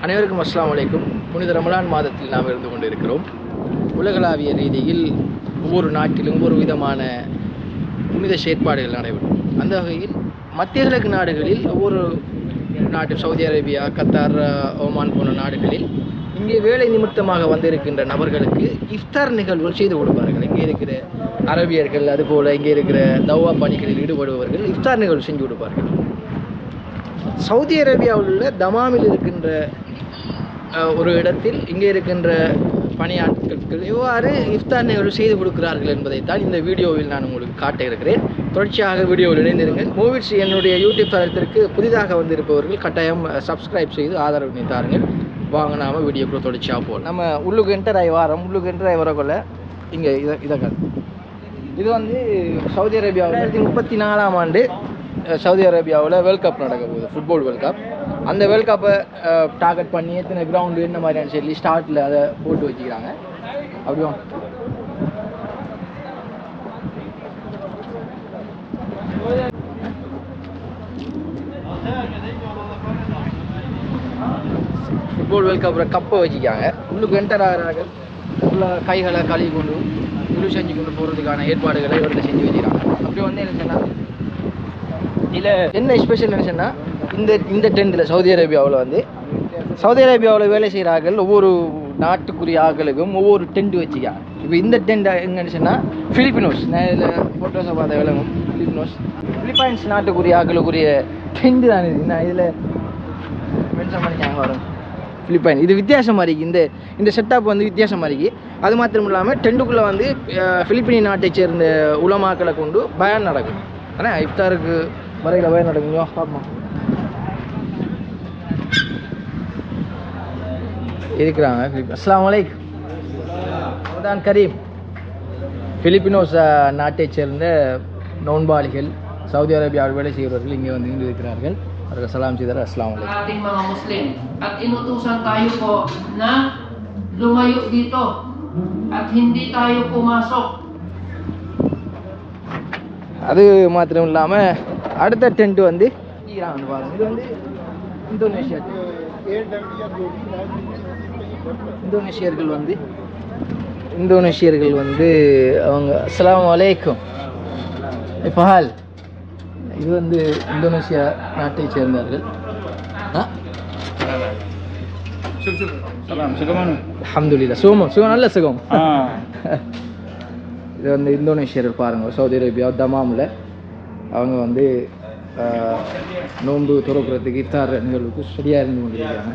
அனைவருக்கும் அஸ்லாம் வலைக்கும் புனித ரமலான் மாதத்தில் நாம் இருந்து கொண்டிருக்கிறோம். உலகளாவிய ரீதியில் ஒவ்வொரு நாட்டிலும் ஒவ்வொரு விதமான புனித செயற்பாடுகள் நடைபெறும். அந்த வகையில் மத்திய கிழக்கு நாடுகளில் ஒவ்வொரு நாட்டு சவுதி அரேபியா கத்தார் அஹ், ஓமான் போன்ற நாடுகளில் இங்கே வேலை நிமித்தமாக வந்திருக்கின்ற நபர்களுக்கு இஃப்தார் நிகழ்வுகள் செய்து கொடுப்பார்கள். இங்கே இருக்கிற அரபியர்கள் அதுபோல் இங்கே இருக்கிற தவா பணிகளில் ஈடுபடுபவர்கள் இஃப்தார் நிகழ்வு செஞ்சு கொடுப்பார்கள். சவுதி அரேபியாவில் உள்ள தமாமில் இருக்கின்ற ஒரு இடத்தில் இங்கே இருக்கின்ற பணியாட்களுக்கு எவ்வாறு இஃப்தார் நிகழ்வு செய்து கொடுக்கிறார்கள் என்பதைத்தான் இந்த வீடியோவில் நான் உங்களுக்கு காட்ட இருக்கிறேன். தொடர்ச்சியாக வீடியோவில் இணைந்திருங்கள். மூவிட்ஸ் என்னுடைய யூடியூப் தளத்திற்கு புதிதாக வந்திருப்பவர்கள் கட்டாயம் சப்ஸ்கிரைப் செய்து ஆதரவு தாருங்கள். வாங்க நாம வீடியோக்குள்ள தொடர்ச்சியாக போகலாம் நம்ம உள்ளுக்கு என்டர் ஆகி வாரம் உள்ளுக்கு என்டர் ஆகி வரக்குள்ள இங்கே இதை இதை காட்டு. இது வந்து சவுதி அரேபியாவில் முப்பத்தி நாலாம் ஆண்டு சவுதி அரேபியாவில் வேர்ல்ட் கப் நடக்க போகுது ஃபுட்பால் வேர்ல்ட் கப் அந்த வேர்ல்ட் கப்பை டார்கெட் பண்ணி எத்தனை கிரவுண்டு என்ன மாதிரியான சொல்லி ஸ்டார்ட்டில் அதை போட்டு வச்சுக்கிறாங்க. அப்படியும் ஃபுட்பால் வேர்ல்ட் கப்பில் கப்பை வச்சுக்காங்க உள்ளுக்கு என்டர் ஆகிறாங்க. உள்ள கைகளை கழுவி கொண்டு குழு செஞ்சு கொண்டு போகிறதுக்கான ஏற்பாடுகளை இவர்கிட்ட செஞ்சு வச்சுக்கிறாங்க. அப்படி வந்து என்ன சொன்னால் இதில் என்ன ஸ்பெஷல் என்ன சொன்னால் இந்த இந்த ட்ரெண்டில் சவுதி அரேபியாவில் வந்து சவுதி அரேபியாவில் வேலை செய்கிற ஆக்கள் ஒவ்வொரு நாட்டுக்குரிய ஆக்களுக்கும் ஒவ்வொரு டென்ட் வச்சுக்கா. இப்போ இந்த டென்ட் எங்கன்னு சொன்னால் ஃபிலிப்பினோஸ் நான் இதில் ஃபோட்டோஸை பார்த்த விளங்கும் ஃபிலிப்பினோஸ் ஃபிலிப்பைன்ஸ் நாட்டுக்குரிய ஆக்களுக்குரிய டென்ட் தான் இது. நான் இதில் மென்ஷன் பண்ணிக்காங்க வரும். ஃபிலிப்பைன் இது வித்தியாசமாக இருக்குது இந்த இந்த செட்டப் வந்து வித்தியாசமாக இருக்குது அது மாத்திரம் இல்லாமல் டென்ட்டுக்குள்ளே வந்து ஃபிலிப்பினி நாட்டை சேர்ந்த உலமாக்களை கொண்டு பயன் நடக்கும். ஆனால் இஃப்தாருக்கு வரையில் பயன் நடக்குங்களோ பார்ப்போம் இருக்கிறாங்க. அஸ்ஸலாமு அலைக்கும் ரமதான் கரீம். பிலிப்பினோஸ் நாட்டைச் சேர்ந்த நோன்பாளிகள் சவுதி அரேபியாவில் வேலை செய்கிறவர்கள் இங்கே வந்து இங்கு இருக்கிறார்கள் அவர்கள் சலாம் செய்தார் அஸ்லாம் வலைக்கம் ating mga Muslim. At inutusan tayo po na lumayo dito. At hindi tayo pumasok. அது மாத்திரம் இல்லாமல் அடுத்த டென்ட் வந்து ஈரான் வந்து பாருங்க. இது வந்து இந்தோனேஷியா இந்தோனேஷியர்கள் வந்து இந்தோனேஷியர்கள் வந்து அவங்க அஸ்ஸலாமு அலைக்கும். பஹால் இது வந்து இந்தோனேஷியா நாட்டை சேர்ந்தவர்கள். segamana? அல்ஹம்துலில்லாஹ். சுகமம் சுகம் நல்ல சுகம். இது வந்து இந்தோனேஷியர்கள் பாருங்க சவுதி அரேபியா தமாமில். அவங்க வந்து நோன்பு துறக்கிறதுக்கு இஃப்தார் நிகழ்வுக்கு சரியாக இருந்து கொண்டிருக்காங்க.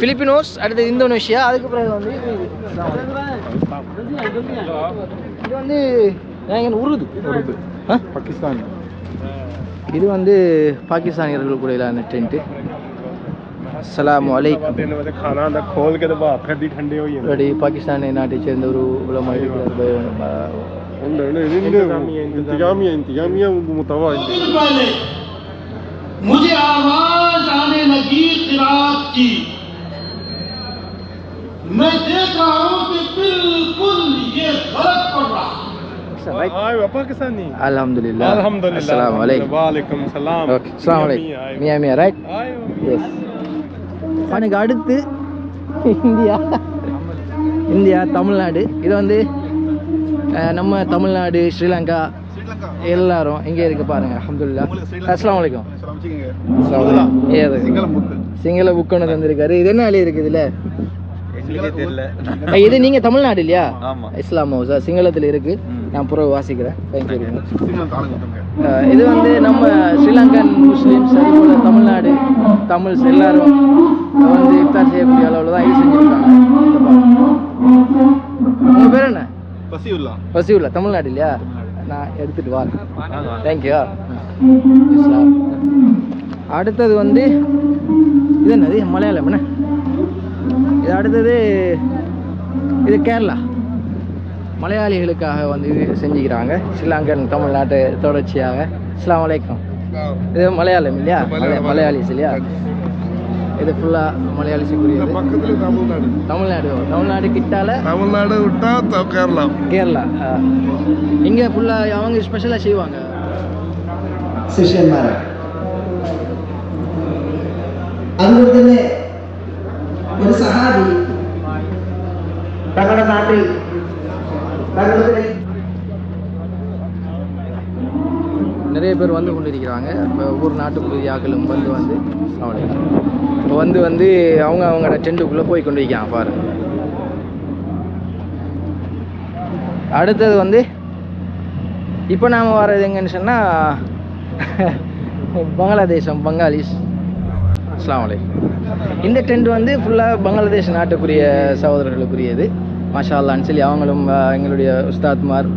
பிலிப்பினோஸ் அடுத்து இந்தோனேஷியா அதுக்கு பிறகு வந்து இது. வந்து உருது. உருது. பாகிஸ்தான். இது வந்து பாகிஸ்தானியர்கள் கூட இல்லாத டென்ட்டு அஸ்லாம் இப்படி பாகிஸ்தானை நாட்டை சேர்ந்த ஒரு உலமா இருக்கிறார். मुझे आवाज आने लगी किरात की। मैं देख रहा हूँ कि बिल्कुल ये गलत पड़ रहा है। பாகிஸ்தானி அல்ஹம்துலில்லா அல்ஹம்துலில்லா அஸ்ஸலாமு அலைக்கும் வ அலைக்கும் சலாம் ஓகே அஸ்ஸலாமு அலைக்கும் மியா மியா ரைட் எஸ் எனக்கு அடுத்து இந்தியா. இந்தியா தமிழ்நாடு. இது வந்து நம்ம தமிழ்நாடு ஸ்ரீலங்கா எல்லாரும் இங்கே இருக்கு பாருங்க அல்ஹம்துலில்லாஹ் அஸ்ஸலாமு அலைக்கும். ஏது சிங்கள புக் ஒன்று தந்திருக்காரு இது என்ன வேலை இருக்குது இதுல? இது நீங்க தமிழ்நாடு இல்லையா? இஸ்லாம் ஹவுஸா? சிங்களத்தில் இருக்கு. நான் புற வாசிக்கிறேன். இது வந்து நம்ம ஸ்ரீலங்கன் முஸ்லீம்ஸ் அதே போல தமிழ்நாடு தமிழ்ஸ் எல்லாரும் வந்து இஃப்தார் செய்யக்கூடிய அளவில் தான் இது செஞ்சுருக்காங்க. உங்கள் பேர் என்ன? பசியுல்லா. பசியுல்லா? தமிழ்நாடு இல்லையா? நான் எடுத்துட்டு வரேன் தேங்க்யூ இஸ்லாம் அடுத்தது வந்து இது என்னது? மலையாளம் என்ன? அடுத்தது இது கேரளா. மலையாளிகளுக்காக வந்து இது செஞ்சுக்கிறாங்க. ஸ்ரீலங்கன் தமிழ்நாட்டு தொடர்ச்சியாக. அஸ்ஸலாமு அலைக்கும். இது மலையாளம் இல்லையா? மலை- மலையாளிஸ் இல்லையா? இது ஃபுல்லாக மலையாளிஸுக்குரியது பக்கத்துல தமிழ்நாடு தமிழ்நாடு தமிழ்நாடு கிட்டால தமிழ்நாடு விட்டா த- கேரளா கேரளா இங்கே ஃபுல்லாக அவங்க ஸ்பெஷலாக செய்வாங்க ശിഷ്യന്മാരാണ് അതുകൊണ്ട് തന്നെ ഒരു സഹാബി തങ്ങളുടെ നാട്ടിൽ തങ്ങളുടെ நிறைய பேர் வந்து கொண்டிருக்கிறாங்க இப்போ ஒவ்வொரு நாட்டு புதியாக்களும் வந்து வந்து அவனை இப்போ வந்து வந்து அவங்க அவங்களோட டென்ட்டுக்குள்ளே போய் கொண்டிருக்காங்க பாரு. அடுத்தது வந்து இப்போ நாம் வர்றது எங்கன்னு சொன்னால் பங்களாதேசம் பங்காளிஸ். அஸ்ஸலாமு அலைக்கும். இந்த டென்ட் வந்து ஃபுல்லாக பங்களாதேஷ் நாட்டுக்குரிய சகோதரர்களுக்குரியது. மாஷா அல்லான்னு சொல்லி அவங்களும் எங்களுடைய உஸ்தாத்மார்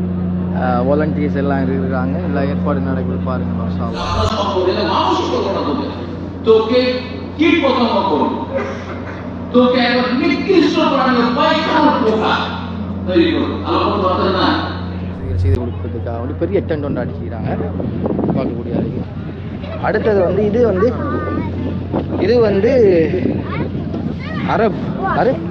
வாலண்டியர்ஸ் எல்லாம் இருக்கிறாங்க எல்லா ஏற்பாடு நடக்குது பாருங்க மாஷா அல்லா সম্পদের মানুষ করবো না তোকে তোকে কীট পতঙ্গ করবো তোকে একবার নিকৃষ্ট প্রাণীর পায়খানার পোকা তৈরি করবো আল্লাহ দরকার না இது செய்து கொடுக்கறதுக்காக வந்து பெரிய டென்ட் ஒன்று அடிச்சுக்கிறாங்க பார்க்கக்கூடிய அழகு அடுத்தது வந்து இது வந்து இது வந்து அரப் அரப்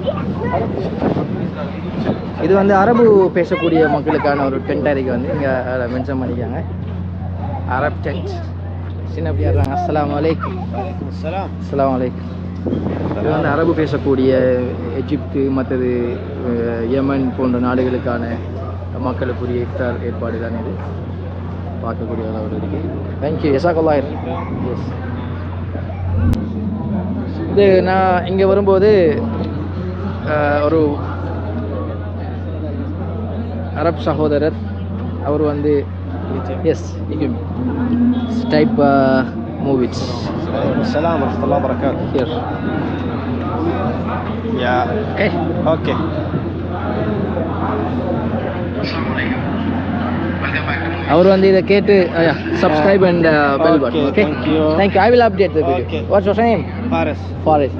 இது வந்து அரபு பேசக்கூடிய மக்களுக்கான ஒரு டென்ட் அறைக்கு வந்து இங்கே மென்ஷன் பண்ணிக்காங்க அரப் டென்ட் சின்ன பிள்ளைங்க அஸ்ஸலாமு அலைக்கும். அஸ்ஸலாமு அலைக்கும். இது வந்து அரபு பேசக்கூடிய எஜிப்து மற்றது யமன் போன்ற நாடுகளுக்கான மக்களுக்குரிய இஃப்தார் ஏற்பாடு தான் இது. பார்க்கக்கூடிய அளவில் இருக்கு. தேங்க்யூ எசாக்கல்லா எஸ் இது நான் இங்கே வரும்போது ஒரு அரப் சகோதரர் அவர் வந்து ಎಸ್ ಈಗ ಟೈಪ್ ಮೂವೀಸ್ ಸಲಾಮ್ ವರಹಮತುಲ್ಲಾಹ ಬರಕಾತ್ ಹಿಯರ್ ஓகே ಓಕೆ அவர் வந்து இதை கேட்டு subscribe and bell button okay thank you I will update the video what's your name Faras Faras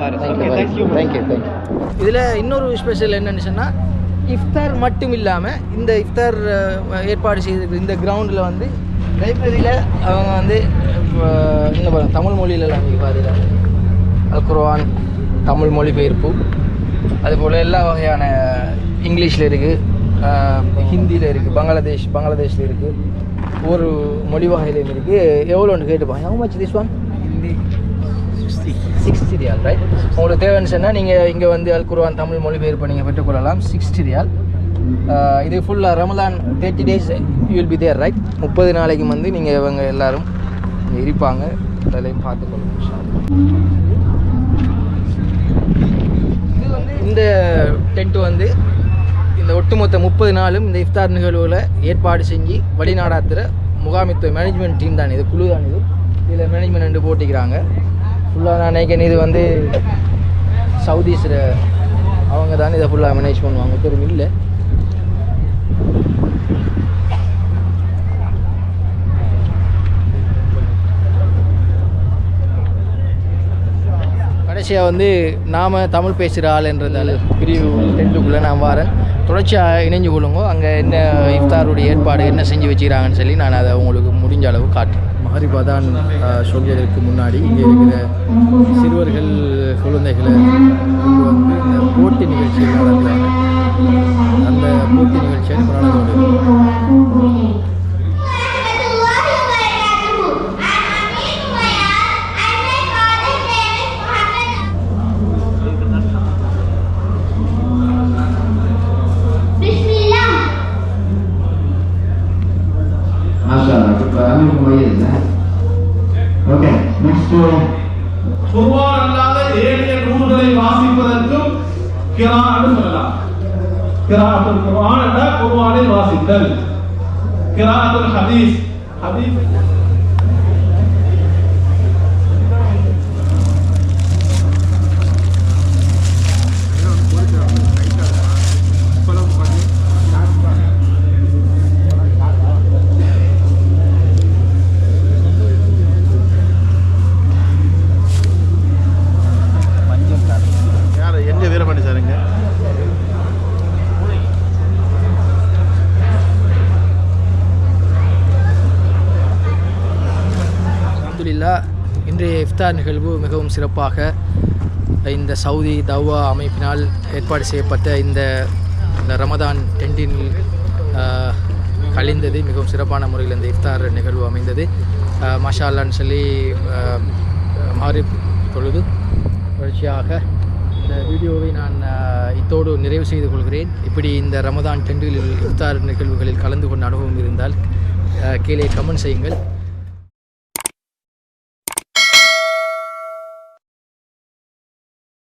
thank you thank you thank you இதுல இன்னொரு ஸ்பெஷல் என்னன்னு சொன்னால் இஃப்தார் மட்டும் இல்லாமல் இந்த இஃப்தார் ஏற்பாடு செய்திருக்கிற இந்த கிரவுண்டில் வந்து லைப்ரரியில் அவங்க வந்து என்ன பாருங்க தமிழ் மொழியிலலாம் பாருங்க. அல் குர்வான் தமிழ் மொழிபெயர்ப்பு அதுபோல் எல்லா வகையான இங்கிலீஷில் இருக்குது ஹிந்தியில் இருக்குது பங்களாதேஷ் பங்களாதேஷில் இருக்குது ஒரு மொழி வகையிலையும் இருக்குது எவ்வளோன்னு கேட்டுப்பாங்க? How much this one Hindi sixty riyal right உங்களுக்கு தேவைன்னு சொன்னால் நீங்கள் இங்கே வந்து அல் குருவான் தமிழ் மொழிபெயர்ப்பு நீங்கள் பெற்றுக்கொள்ளலாம். சிக்ஸ்டி ரியால் இது ஃபுல்லாக Ramadan thirty days you will be there right முப்பது நாளைக்கு வந்து நீங்கள் இவங்க எல்லாரும் இருப்பாங்க. அதிலையும் பார்த்துக்கொள்ளணும் இது வந்து இந்த டென்ட் வந்து இந்த ஒட்டுமொத்த முப்பது நாளும் இந்த இஃப்தார் நிகழ்வுகளை ஏற்பாடு செஞ்சு வழிநாடாத்துற முகாமித்துவ மேனேஜ்மெண்ட் டீம் தான் இது குழு தான் இது. இதில் மேனேஜ்மெண்ட் ரெண்டு போட்டிக்கிறாங்க. ஃபுல்லாக நான் நினைக்கிறேன் இது வந்து சவுதீஸில் அவங்க தான் இதை ஃபுல்லாக மேனேஜ் பண்ணுவாங்க. பெரும் இல்லை. கடைசியாக வந்து நாம் தமிழ் பேசுகிற ஆள் என்றதால பிரிவு டென்த்துக்குள்ளே நான் வரேன். தொடர்ச்சியாக இணைஞ்சு கொள்ளுங்க. அங்கே என்ன இஃப்தாருடைய ஏற்பாடு என்ன செஞ்சு வச்சுக்கிறாங்கன்னு சொல்லி நான் அதை உங்களுக்கு முடிஞ்ச அளவு காட்டுறேன். மஹரிபா தான் சொல்வதற்கு முன்னாடி இங்கே இருக்கிற சிறுவர்கள் குழந்தைகளை வந்து இந்த போட்டி நிகழ்ச்சிகள் நடத்துவாங்க அந்த போட்டி ஓகே நெக்ஸ்ட் to குர்ஆன் அல்லாத ஏனைய நூல்களை வாசிப்பதற்கும் கிரான்னு சொல்லலாம். கிராத்துல் குர்ஆன் என்ற குர்ஆனை வாசித்தல். கிராத்துல் ஹதீஸ். ஹதீஸ். இஃப்தார் நிகழ்வு மிகவும் சிறப்பாக இந்த சவுதி தவ்வா அமைப்பினால் ஏற்பாடு செய்யப்பட்ட இந்த இந்த ரமதான் டென்டின் கழிந்தது. மிகவும் சிறப்பான முறையில் இந்த இஃப்தார் நிகழ்வு அமைந்தது. ஆஹ் அல்லான்னு சொல்லி மாறி பொழுது தொடர்ச்சியாக இந்த வீடியோவை நான் இத்தோடு நிறைவு செய்து கொள்கிறேன். இப்படி இந்த ரமதான் டெண்டில் இஃப்தார் நிகழ்வுகளில் கலந்து கொண்ட அனுபவம் இருந்தால் கீழே கமெண்ட் செய்யுங்கள்.